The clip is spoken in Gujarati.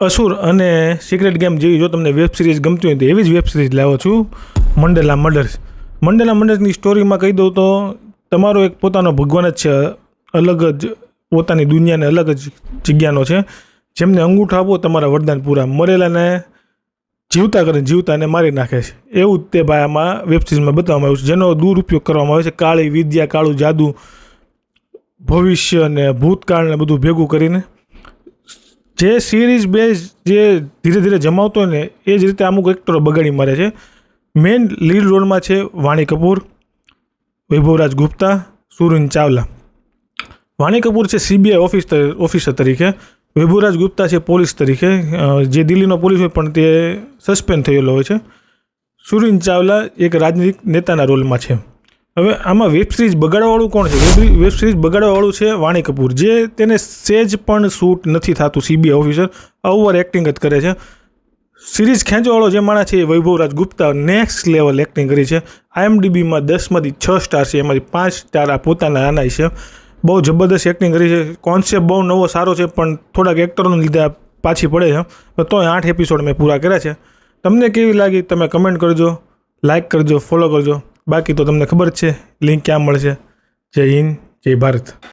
અસુર અને સિક્રેટ ગેમ જેવી જો તમને વેબ સિરીઝ ગમતી હોય તો એવી જ વેબ સિરીઝ લાવો છું, મંડેલા મર્ડર્સ મંડેલા મર્ડર્સની સ્ટોરીમાં કહી દઉં તો તમારો એક પોતાનો ભગવાન જ છે, અલગ જ પોતાની દુનિયાને અલગ જ જગ્યાનો છે. જેમને અંગૂઠા આપો તમારા વરદાન પૂરા. મરેલાને જીવતા કરે જીવતાને મારી નાખે છે. એવું જ તે ભાઈ આમાં વેબ સિરીઝમાં બતાવવામાં આવ્યું છે. જેનો દુરુપયોગ કરવામાં આવે છે. કાળી વિદ્યા, કાળું જાદુ, ભવિષ્ય અને ભૂતકાળને બધું ભેગું કરીને જે સિરીઝ બેઝ જે ધીરે ધીરે જમાવતો હોય ને, એ જ રીતે અમુક એક્ટરો બગાડી મારે છે. મેઇન લીડ રોલમાં છે વાણી કપૂર, વૈભવરાજ ગુપ્તા, સુરિન ચાવલા. વાણી કપૂર છે સીબીઆઈ ઓફિસ ઓફિસર તરીકે. વૈભવરાજ ગુપ્તા છે પોલીસ તરીકે. જે દિલ્હીનો પોલીસ હોય પણ તે સસ્પેન્ડ થયેલો હોય છે. સુરિન ચાવલા એક રાજનીતિક નેતાના રોલમાં છે. હવે આમાં વેબ સિરીઝ બગાડવાવાળું કોણ છે? વેબ સિરીઝ બગાડવાવાળું છે વાણી કપૂર. જે તેને સેજ પણ શૂટ નથી થતું સીબીઆઈ ઓફિસર ઓવર એક્ટિંગ જ કરે છે. સિરીઝ ખેંચવાવાળો જે માણસ છે એ Vaibhavraj Gupta next level acting કરી છે. આઈએમડીબીમાં દસમાંથી છ સ્ટાર છે, એમાંથી પાંચ સ્ટાર આ પોતાના આનાય છે. બહુ જબરદસ્ત એક્ટિંગ કરી છે. કોન્સેપ્ટ બહુ નવો સારો છે, પણ થોડાક એક્ટરોને લીધે પાછી પડે છે. તો તોય આઠ એપિસોડ મેં પૂરા કર્યા છે. તમને કેવી લાગી તમે કમેન્ટ કરજો લાઇક કરજો ફોલો કરજો. બાકી તો તમને ખબર છે લિંક ક્યાં મળશે. જય હિન્દ જય ભારત.